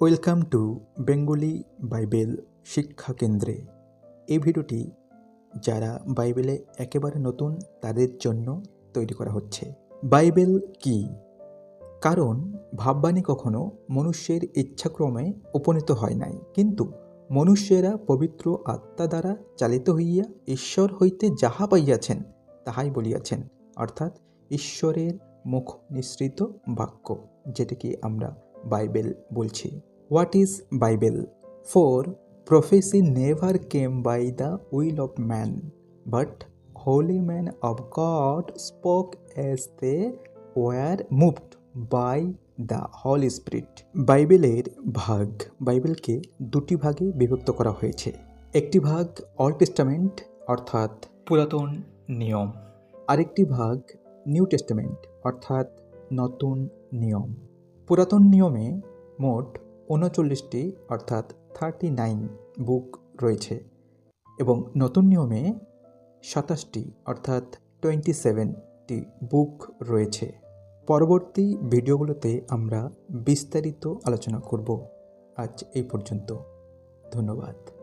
Welcome to Bengali Bible শিক্ষা কেন্দ্রে। এই ভিডিওটি যারা বাইবেলে একেবারে নতুন, তাদের জন্য তৈরি করা হচ্ছে। বাইবেল কি? কারণ ভাববাণী কখনো মনুষ্যের ইচ্ছাক্রমে উপনীত হয় নাই। কিন্তু মনুষ্যেরা পবিত্র আত্মা দ্বারা চালিত হইয়া ঈশ্বর হইতে যাহা পাইয়াছেন, তাহাই বলিয়াছেন। অর্থাৎ ঈশ্বরের মুখ নিঃসৃত বাক্য, যেটাকে আমরা বাইবেল বলছি। What is Bible for prophecy never came by the will of man but holy man of God spoke as they were moved by the holy spirit বাইবেলের ভাগ, বাইবেলকে দুটি ভাগে বিভক্ত করা হয়েছে। একটি ভাগ অল টেস্টামেন্ট অর্থাৎ পুরাতন নিয়ম। আরেকটি ভাগ নিউ টেস্টামেন্ট অর্থাৎ নতুন নিয়ম। পুরাতন নিয়মে মোট উনচল্লিশটি অর্থাৎ থার্টি নাইন বুক রয়েছে এবং নতুন নিয়মে সাতাশটি অর্থাৎ টোয়েন্টি সেভেনটি বুক রয়েছে। পরবর্তী ভিডিওগুলোতে আমরা বিস্তারিত আলোচনা করব। আজ এই পর্যন্ত। ধন্যবাদ।